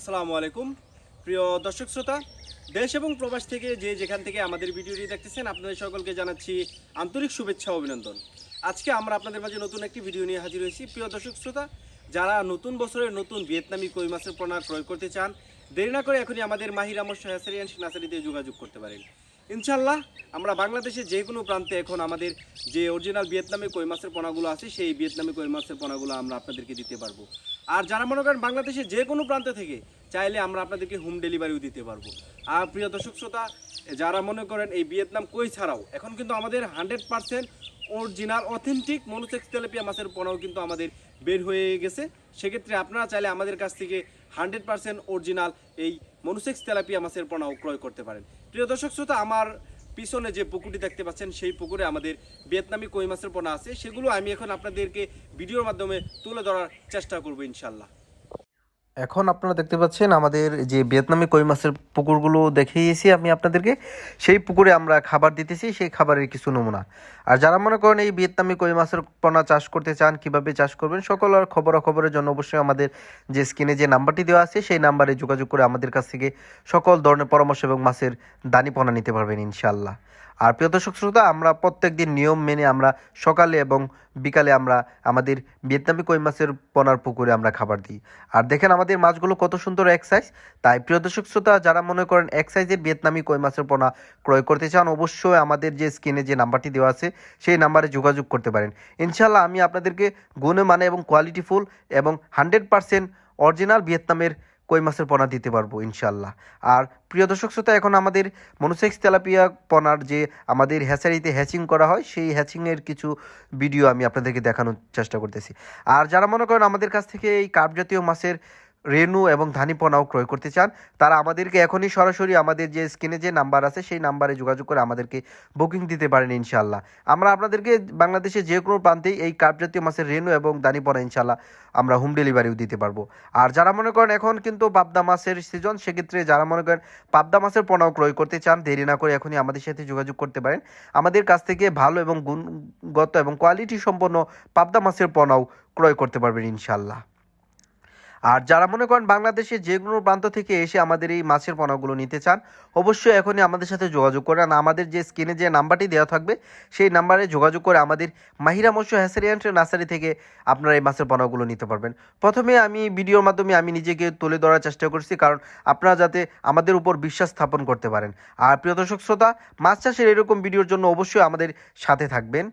আসসালামু আলাইকুম। প্রিয় দর্শক শ্রোতা, দেশ এবং প্রবাস থেকে যে যেখান থেকে আমাদের ভিডিওটি দেখতেছেন, আপনাদের সকলকে জানাচ্ছি আন্তরিক শুভেচ্ছা অভিনন্দন। আজকে আমরা আপনাদের মাঝে নতুন একটি ভিডিও নিয়ে হাজির হয়েছি। প্রিয় দর্শক শ্রোতা, যারা নতুন বছরের নতুন ভিয়েতনামি কই মাছের পোনা ক্রয় করতে চান, দেরি না করে এখনই আমাদের মাহির আমস্য হ্যাসারি অ্যান্ড নার্সারিতে যোগাযোগ করতে পারেন। ইনশাল্লাহ আমরা বাংলাদেশের যে কোনো প্রান্তে এখন আমাদের যে অরিজিনাল ভিয়েতনামি কই মাছের পোনাগুলো আছে, সেই ভিয়েতনামি কই মাছের পোনাগুলো আমরা আপনাদেরকে দিতে পারব। আর যারা মনে করেন বাংলাদেশের যে কোনো প্রান্ত থেকে চাইলে আমরা আপনাদেরকে হোম ডেলিভারিও দিতে পারব। আর প্রিয় দর্শক শ্রোতা, যারা মনে করেন এই ভিয়েতনাম কই ছাড়াও, এখন কিন্তু আমাদের hundred percent original authentic monosex tilapia মাছের পোনাও কিন্তু আমাদের বের হয়ে গেছে। সেক্ষেত্রে আপনারা চাইলে আমাদের কাছ থেকে হান্ড্রেড পার্সেন্ট অরিজিনাল এই মনোসেক্স তেলাপিয়া মাছের পোনাও ক্রয় করতে পারেন। প্রিয় দর্শক শ্রোতা, আমার পিছনে যে পুকুরটি দেখতে পাচ্ছেন, সেই পুকুরে আমাদের ভিয়েতনামি কই মাছের পোনা আছে। সেগুলো আমি এখন আপনাদেরকে ভিডিওর মাধ্যমে তুলে ধরার চেষ্টা করব ইনশাল্লাহ। এখন আপনারা দেখতে পাচ্ছেন আমাদের যে ভিয়েতনামি কই মাছের পুকুরগুলো দেখিয়েছি আমি আপনাদেরকে। সেই পুকুরে আমরা খাবার দিতেছি, সেই খাবারের কিছু নমুনা। আর যারা মনে করেন এই ভিয়েতনামি কই মাছের পোনা চাষ করতে চান, কীভাবে চাষ করবেন, সকল আর খবরাখবরের জন্য অবশ্যই আমাদের যে স্ক্রিনে যে নাম্বারটি দেওয়া আছে, সেই নাম্বারে যোগাযোগ করে আমাদের কাছ থেকে সকল ধরনের পরামর্শ এবং মাছের দানি পোনা নিতে পারবেন ইনশাল্লাহ আর প্রিয় দর্শক শ্রোতা, আমরা প্রত্যেক দিন নিয়ম মেনে আমরা সকালে এবং বিকালে আমরা আমাদের ভিয়েতনামি কই মাছের পোনার পুকুরে আমরা খাবার দিই। আর দেখেন আমাদের মাছগুলো কত সুন্দর এক সাইজ তাই প্রিয় দর্শক শ্রোতা, যারা মনে করেন এক সাইজের ভিয়েতনামি কই মাছের পোনা ক্রয় করতে চান, অবশ্যই আমাদের যে স্ক্রিনে যে নাম্বারটি দেওয়া আছে, সেই নাম্বারে যোগাযোগ করতে পারেন। ইনশাল্লাহ আমি আপনাদেরকে গুণে মানে এবং কোয়ালিটিফুল এবং হান্ড্রেড পার্সেন্ট অরিজিনাল ভিয়েতনামের কই মাছের পোনা দিতে পারব ইনশাল্লাহ আর প্রিয় দর্শক শ্রোতা, এখন আমাদের মনুসেক্স তেলাপিয়া পোনার যে আমাদের হ্যাচারিতে হ্যাচিং করা হয়, সেই হ্যাচিংয়ের কিছু ভিডিও আমি আপনাদেরকে দেখানোর চেষ্টা করতেছি। আর যারা মনে করেন আমাদের কাছ থেকে এই কার্প জাতীয় মাছের রেনু এবং ধানি পোনাও ক্রয় করতে চান, তারা আমাদেরকে এখনই সরাসরি আমাদের যে স্ক্রিনে যে নাম্বার আছে, সেই নাম্বারে যোগাযোগ করে আমাদেরকে বুকিং দিতে পারেন ইনশাল্লাহ আমরা আপনাদেরকে বাংলাদেশের যে কোনো প্রান্তেই এই কার্প জাতীয় মাছের রেনু এবং দানি পোনা ইনশাল্লাহ আমরা হোম ডেলিভারিও দিতে পারব। আর যারা মনে করেন এখন কিন্তু পাবদা মাছের সিজন সেক্ষেত্রে যারা মনে করেন পাবদা মাছের পোনাও ক্রয় করতে চান, দেরি না করে এখনই আমাদের সাথে যোগাযোগ করতে পারেন। আমাদের কাছ থেকে ভালো এবং গুণগত এবং কোয়ালিটি সম্পন্ন পাবদা মাছের পোনাও ক্রয় করতে পারবেন ইনশাল্লাহ আর যারা মনে করেন বাংলাদেশে যে কোনো প্রান্ত থেকে এসে আমাদের এই মাছের পোনাগুলো নিতে চান, অবশ্যই এখনই আমাদের সাথে যোগাযোগ করেন আমাদের যে স্ক্রিনে যে নাম্বারটি দেওয়া থাকবে, সেই নাম্বারে যোগাযোগ করে আমাদের মাহিরা মৎস্য হ্যাসারি অ্যান্ড নার্সারি থেকে আপনারা এই মাছের পোনাগুলো নিতে পারবেন। প্রথমে আমি ভিডিওর মাধ্যমে আমি নিজেকে তুলে ধরার চেষ্টা করছি, কারণ আপনারা যাতে আমাদের উপর বিশ্বাস স্থাপন করতে পারেন। আর প্রিয় দর্শক শ্রোতা, মাছ চাষের এরকম ভিডিওর জন্য অবশ্যই আমাদের সাথে থাকবেন।